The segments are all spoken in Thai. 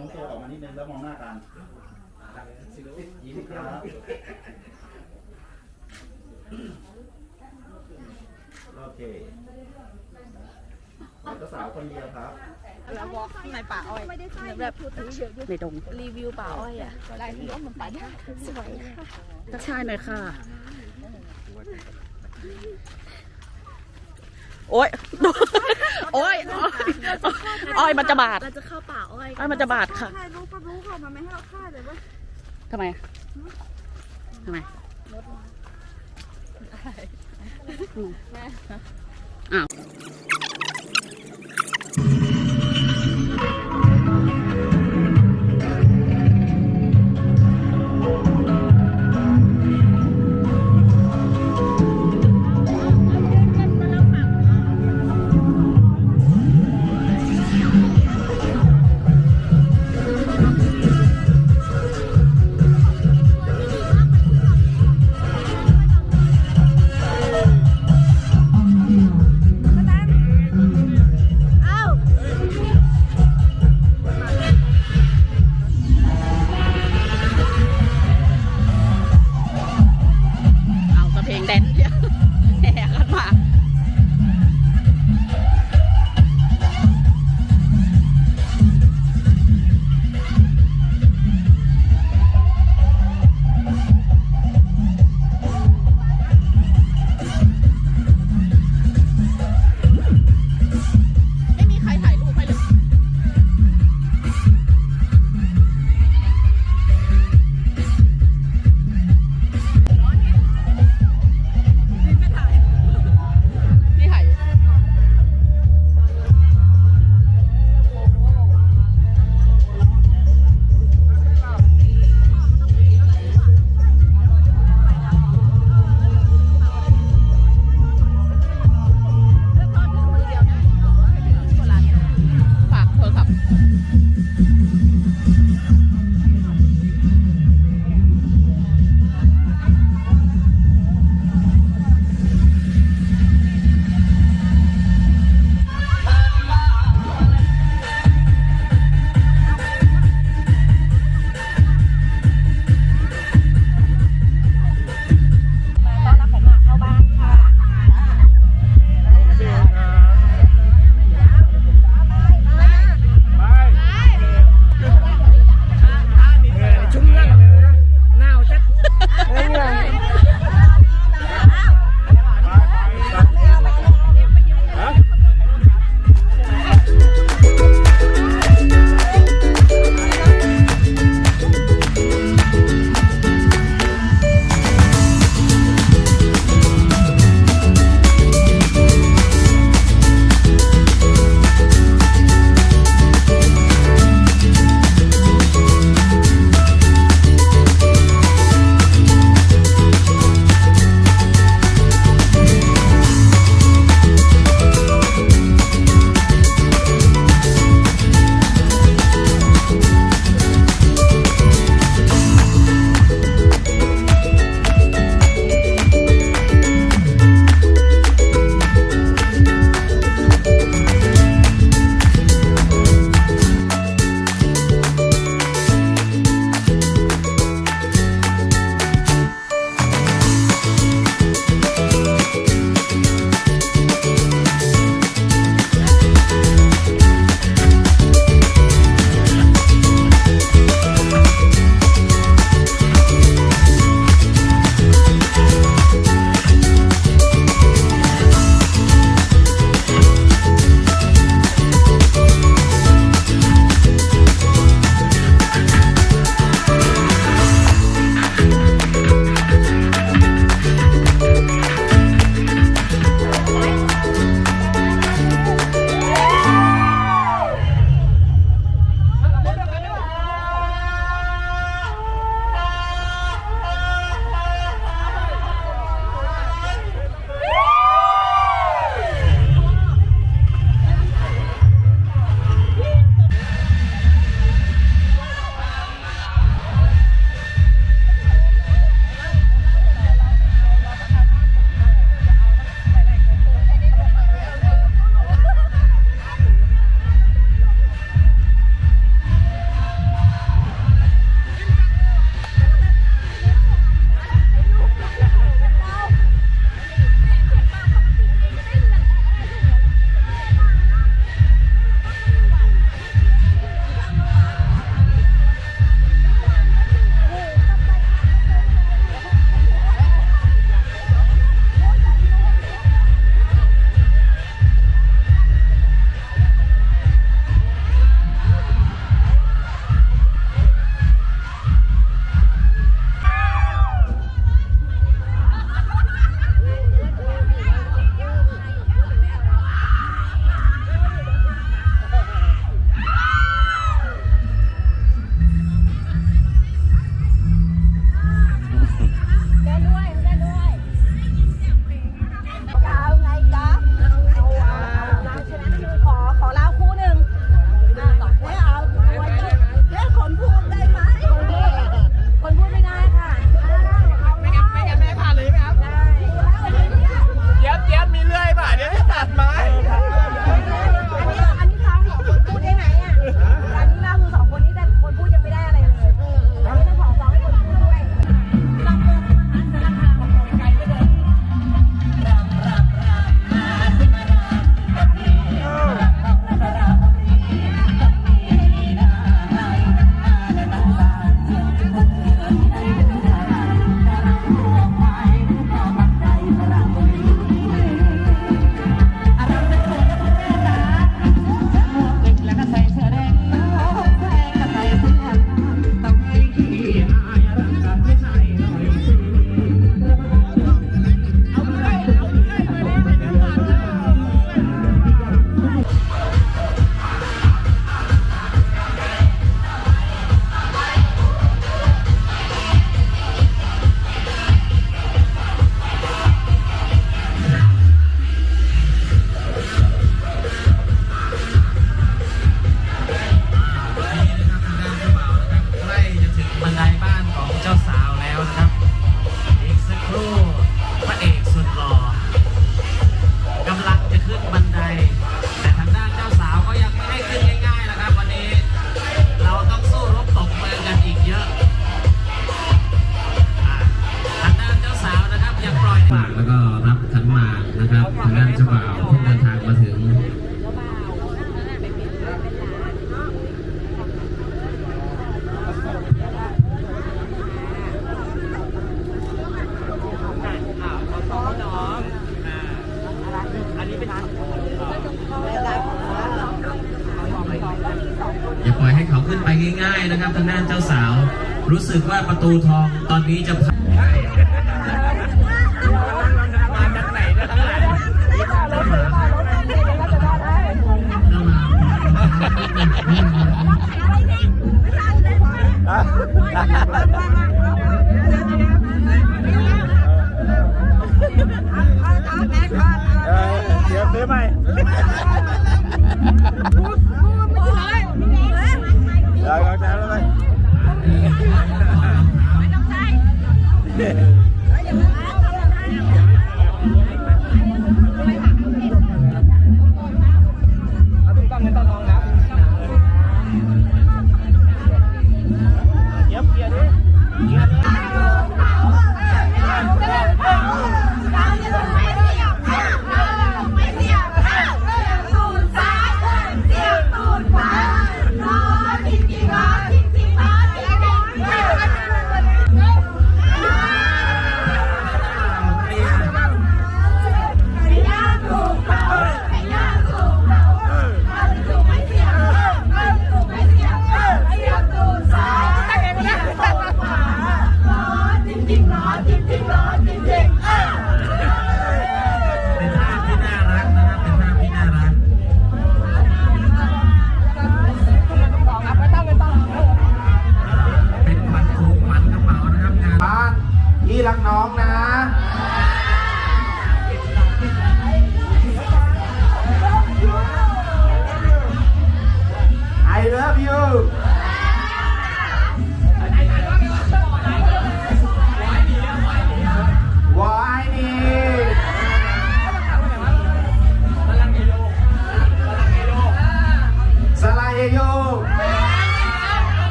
น้องตัวออกมานิดนึงแล้วมองหน้ากันยิ้มครับโอเคเจ้าสาวคนเดียวครับแล้ววอล์กในป่าอ้อยไม่ได้ใส่แบบพูดถึงเยอะในดงรีวิวป่าอ้อยอะได้ที่ว่ามันไปได้สวยค่ะทักทายหน่อยค่ะ โอ๊ยโอ๊ยโอ๊ยอ้อยมันจะบาดเราจะเข้าป่าอ้อยอ้อยมันจะบาดค่ะถ่ายรูปก็รู้ค่ะมันไม่ให้เราฆ่าเลยว่าทำไมทำไมอ้าว ก็รับขันหมากนะครับทางด้านเจ้าบ่าวที่เดินทางมาถึงอย่าปล่อยให้เขาขึ้นไปง่าย ๆ นะครับทางด้านเจ้าสาว รู้สึกว่าประตูทองตอนนี้จะพัง Ha ha ha ha!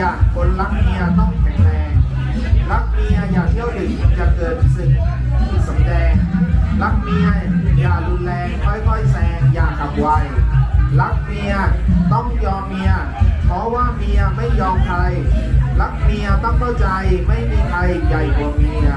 ยคนรักเมียต้องแข็งแรง รักเมียอย่าเที่ยวดึกจะเกิดศึกสำแดง รักเมียอย่ารุนแรงค่อยๆแซงอย่าขับไวรักเมียต้องยอมเมีย เพราะว่าเมียไม่ยอมใคร รักเมียต้องเข้าใจไม่มีใครใหญ่กว่าเมีย